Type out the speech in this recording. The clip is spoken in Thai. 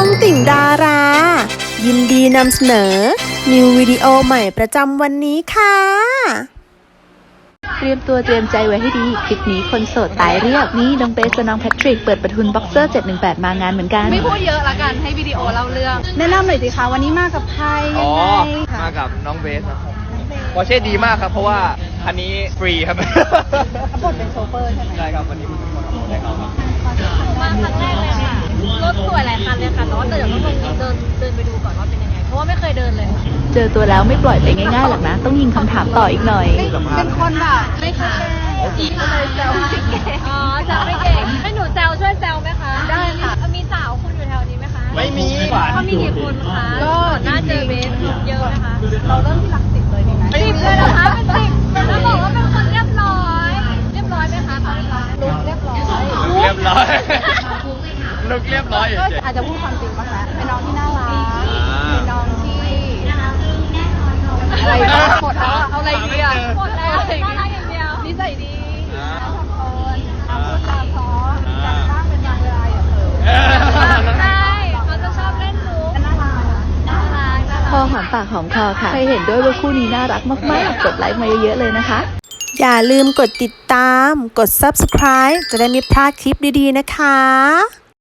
องติ่งดารา ยินดีนำเสนอ นิววิดีโอใหม่ประจำวันนี้ค่ะ เตรียมตัวเตรียมใจไว้ให้ดี คลิปนี้คนโสดตายเรียบนี่น้องเบสและน้องแพทริก เปิดประทุนบ็อกเซอร์ 718 มางานเหมือนกัน ไม่พูดเยอะละกันให้วิดีโอเล่าเรื่อง แนะนำหน่อยสิคะวันนี้มากับใครอ๋อยังไงมากับน้องเบสครับปอร์เช่ดีมากครับ เพราะว่าคันนี้ฟรีครับรับบทเป็นโชเฟอร์ใช่ไหมใช่ครับวันนี้ผมเป็นคนขับรถให้เขาครับ เพราะว่าไม่เคยเดินเลยค่ะเจอตัวแล้วไม่ปล่อยไปง่ายๆหรอกนะ ต้องยิงคำถามต่ออีกหน่อย เป็นคนแบบไม่เคยอีกเลยแซวไม่เก่งอ๋อแซวไม่เก่งให้หนูแซวช่วยแซวไหมคะ ได้ค่ะมีสาวคุณอยู่แถวนี้ไหมคะ ไม่มีเขามีกี่คนคะ ก็น่าเจอเบสเยอะนะคะ เราเริ่มที่หลักสิบเลยดีไหมสิบเลยเหรอคะเป็นสิบแล้วบอกว่าเป็นคนเรียบร้อย เรียบร้อยไหมคะเขาเรียบร้อยลุกเรียบร้อยเรียบร้อยลุกเรียบร้อยก็เฉยอาจจะพูดความจริงป่ะคะเป็นน้อง หมดแล้วน่ารักอย่างเดียวนิสัยดีอ่าทำคนทำพูดจาเพราะจัดบ้างเป็นบางเวลาอย่าเผลอ ใช่เขาจะชอบเล่นมุกน่ารักน่ารักน่าพอรัก หอมปากหอมคอค่ะ ใครเห็นด้วยว่าคู่นี้น่ารักมากๆ กดไลค์มาเยอะๆเลยนะคะ อย่าลืมกดติดตาม กด subscribe จะได้ไม่พลาดคลิปดีๆนะคะ